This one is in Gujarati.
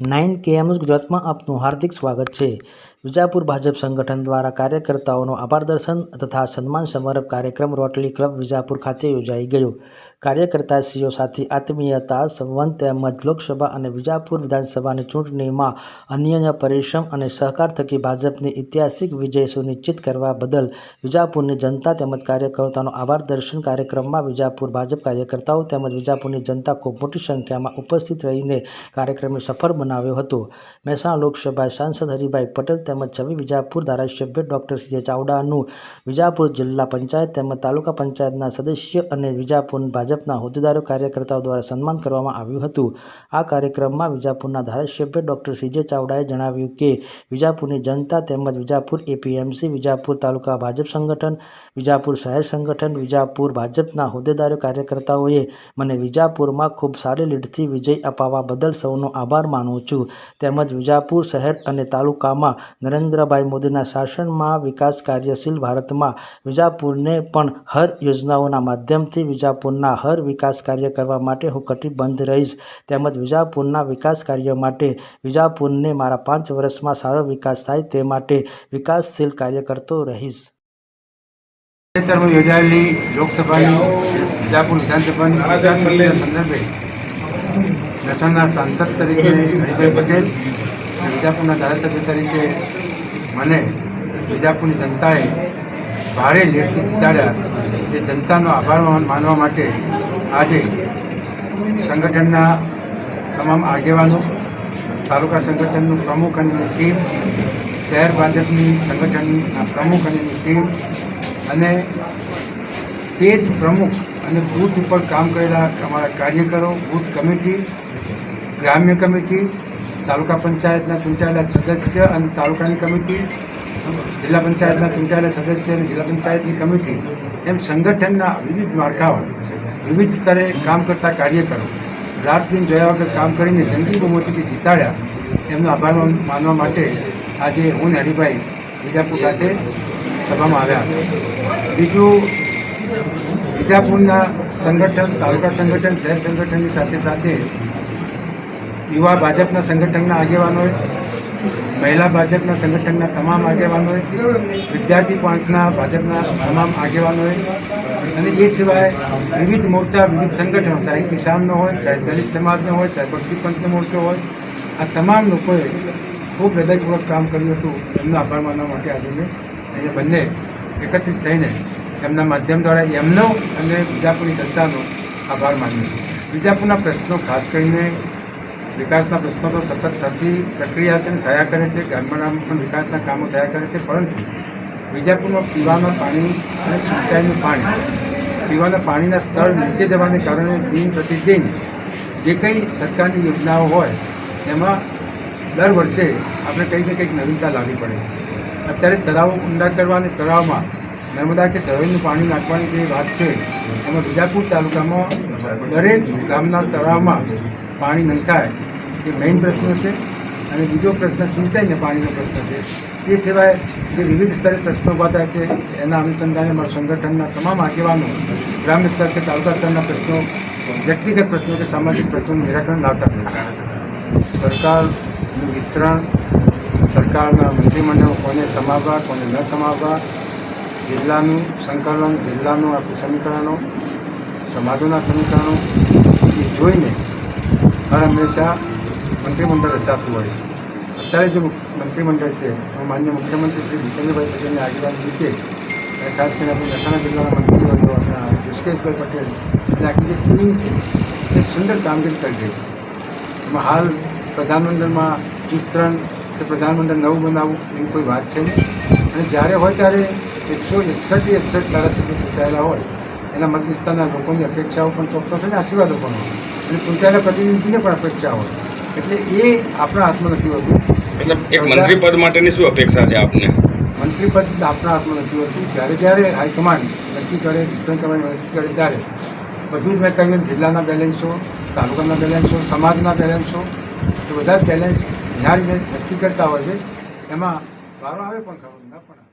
નાઇન કેએમ ગુજરાતમાં આપનું હાર્દિક સ્વાગત છે. વિજાપુર ભાજપ સંગઠન દ્વારા કાર્યકર્તાઓનો આભાર દર્શન તથા સન્માન સમારંભ કાર્યક્રમ રોટરી ક્લબ વિજાપુર ખાતે યોજાઈ ગયો. કાર્યકર્તાશ્રીઓ સાથે આત્મીયતા સંબંધ તેમજ લોકસભા અને વિજાપુર વિધાનસભાની ચૂંટણીમાં અન્યના પરિશ્રમ અને સહકાર થકી ભાજપની ઐતિહાસિક વિજય સુનિશ્ચિત કરવા બદલ વિજાપુરની જનતા તેમજ કાર્યકર્તાઓનો આભાર દર્શન કાર્યક્રમમાં વિજાપુર ભાજપ કાર્યકર્તાઓ તેમજ વિજાપુરની જનતા ખૂબ મોટી સંખ્યામાં ઉપસ્થિત રહીને કાર્યક્રમને સફળ બનાવ્યો હતો. મહેસાણા લોકસભા સાંસદ હરિભાઈ પટેલ તેમજ છવી વિજાપુર ધારાસભ્ય ડૉક્ટર સીજે ચાવડાનું વિજાપુર જિલ્લા પંચાયત તેમજ તાલુકા પંચાયતના સદસ્ય અને વિજાપુર ભાજપના હોદ્દેદારો કાર્યકર્તાઓ દ્વારા સન્માન કરવામાં આવ્યું હતું. આ કાર્યક્રમમાં વિજાપુરના ધારાસભ્ય ડૉક્ટર સીજે ચાવડાએ જણાવ્યું કે, વિજાપુરની જનતા તેમજ વિજાપુર એપીએમસી, વિજાપુર તાલુકા ભાજપ સંગઠન, વિજાપુર શહેર સંગઠન, વિજાપુર ભાજપના હોદ્દેદારો કાર્યકર્તાઓએ મને વિજાપુરમાં ખૂબ સારી લીડથી વિજય અપાવવા બદલ સૌનો આભાર માનું છું. તેમજ વિજાપુર શહેર અને તાલુકામાં નરેન્દ્રભાઈ મોદીના શાસનમાં વિકાસ કાર્યશીલ ભારતમાં વિજાપુરને પણ હર યોજનાઓના માધ્યમથી વિજાપુરના હર વિકાસ કાર્ય કરવા માટે હું કટિબદ્ધ રહીશ. તેમજ વિજાપુરના વિકાસ કાર્ય માટે વિજાપુરને મારા પાંચ વર્ષમાં સારો વિકાસ થાય તે માટે વિકાસશીલ કાર્ય કરતો રહીશ. તાજેતરમાં યોજાયેલી લોકસભાની વિજાપુર વિધાનસભાની સંદર્ભે નશાના સાંસદ તરીકે હરિભાઈ પટેલ વિજાપુરના ધારાસભ્ય તરીકે મને વિજાપુરની જનતાએ ભારે લીડથી જીતાડ્યા એ જનતાનો આભાર માનવા માટે આજે સંગઠનના તમામ આગેવાનો, તાલુકા સંગઠનનું પ્રમુખ અને ટીમ, શહેર ભાજપની સંગઠનના પ્રમુખ અને ટીમ અને પેજ પ્રમુખ અને બૂથ ઉપર કામ કરેલા અમારા કાર્યકરો, બૂથ કમિટી, ગ્રામ્ય કમિટી તાલુકા પંચાયતના ચૂંટાયેલા સદસ્ય અને તાલુકાની કમિટી, જિલ્લા પંચાયતના ચૂંટાયેલા સદસ્ય અને જિલ્લા પંચાયતની કમિટી એમ સંગઠનના વિવિધ માળખાઓ વિવિધ સ્તરે કામ કરતા કાર્યકરો રાત દિન જોયા વગર કામ કરીને જંગી બહુમતીથી જીતાડ્યા. એમનો આભાર માનવા માટે આજે હું ને હરિભાઈ વિજાપુર ખાતે સભામાં આવ્યા બીજું, વિજાપુરના સંગઠન, તાલુકા સંગઠન, શહેર સંગઠનની સાથે સાથે યુવા ભાજપના સંગઠનના આગેવાનોએ મહિલા ભાજપના સંગઠનના તમામ આગેવાનોએ વિદ્યાર્થી પાંચના ભાજપના તમામ આગેવાનોએ અને એ સિવાય વિવિધ મોરચા, વિવિધ સંગઠનો, ચાહે કિસાનનો હોય, ચાહે દલિત સમાજનો હોય, ચાહે ભક્તિ પંચનો મોરચો હોય, આ તમામ લોકોએ ખૂબ હૃદયપૂર્વક કામ કર્યું હતું. એમનો આભાર માનવા માટે આજે મેં અહીંયા બંને એકત્રિત થઈને એમના માધ્યમ દ્વારા એમનો અને બીજાપુરની જનતાનો આભાર માન્યો છે. બીજાપુરના પ્રશ્નો ખાસ કરીને વિકાસના પ્રશ્નો તો સતત થતી પ્રક્રિયા છે થયા કરે છે, ગામડામાં પણ વિકાસના કામો થયા કરે છે, પરંતુ વિજાપુરમાં પીવાના પાણી અને સિંચાઈનું પાણી, પીવાના પાણીના સ્તર નીચે જવાને કારણે દિન પ્રતિદિન જે કંઈ સરકારની યોજનાઓ હોય, એમાં દર વર્ષે આપણે કંઈક ને કંઈક નવીનતા લાવવી પડે અત્યારે તળાવો ઊંડા કરવા અને તળાવમાં નર્મદા કે તળાવનું પાણી નાખવાની જે વાત છે, એમાં બીજાપુર તાલુકામાં દરેક ગામના તળાવમાં પાણી નંખાય. એ મેઇન પ્રશ્ન છે અને બીજો પ્રશ્ન સિંચાઈને પાણીનો પ્રશ્ન છે. એ સિવાય જે વિવિધ સ્તરે પ્રશ્નો ઊભા થાય છે, એના અનુસંધાને મારા સંગઠનના તમામ આગેવાનો ગ્રામ્ય સ્તર કે તાલુકા સ્તરના પ્રશ્નો, વ્યક્તિગત પ્રશ્નો કે સામાજિક પ્રશ્નોનું નિરાકરણ લાવતા છે. સરકારનું વિસ્તરણ, સરકારના મંત્રીમંડળ કોને સમાવવા, કોને ન સમાવવા, જિલ્લાનું સંકલન, જિલ્લાનું આખું સમીકરણો, સમાજોના સમીકરણો, એ જોઈને હર હંમેશા મંત્રીમંડળ રચાતું હોય છે. અત્યારે જે મંત્રીમંડળ છે, એમાં માન્ય મુખ્યમંત્રી શ્રી ભૂપેન્દ્રભાઈ પટેલની આગેવાની નીચે, અને ખાસ કરીને આપણે મહેસાણા જિલ્લાના મંત્રીઓ ઋષિકેશભાઈ પટેલ અને આખી જે ટીમ છે, એ સુંદર કામગીરી કરી રહી છે. એમાં હાલ પ્રધાનમંડળમાં વિસ્તરણ કે પ્રધાનમંડળ નવું બનાવવું એવી કોઈ વાત છે નહીં. અને જ્યારે હોય ત્યારે એકસો એકસઠ એકસઠ ધારાસભ્યો ચૂંટાયેલા હોય, એના મત વિસ્તારના લોકોની અપેક્ષાઓ પણ ચોક્કસ અને આશીર્વાદો પણ હોય. અને ચૂંટાયેલા પ્રતિનિધિને પણ અપેક્ષા હોય. એટલે એ આપણા હાથમાં નથી હોતું. એક મંત્રી પદ માટેની શું અપેક્ષા છે આપને? મંત્રી પદ આપણા હાથમાં નથી હોતું. જ્યારે જ્યારે હાઈકમાન્ડ નક્કી કરે વિસ્તરણ કરવાની નક્કી કરે ત્યારે બધું જ મેં કહ્યું જિલ્લાના બેલેન્સો તાલુકાના બેલેન્સો સમાજના બેલેન્સો એ બધા જ બેલેન્સ નિહાળીને નક્કી કરતા હોય છે. એમાં વારો આવે પણ ખબર ન પણ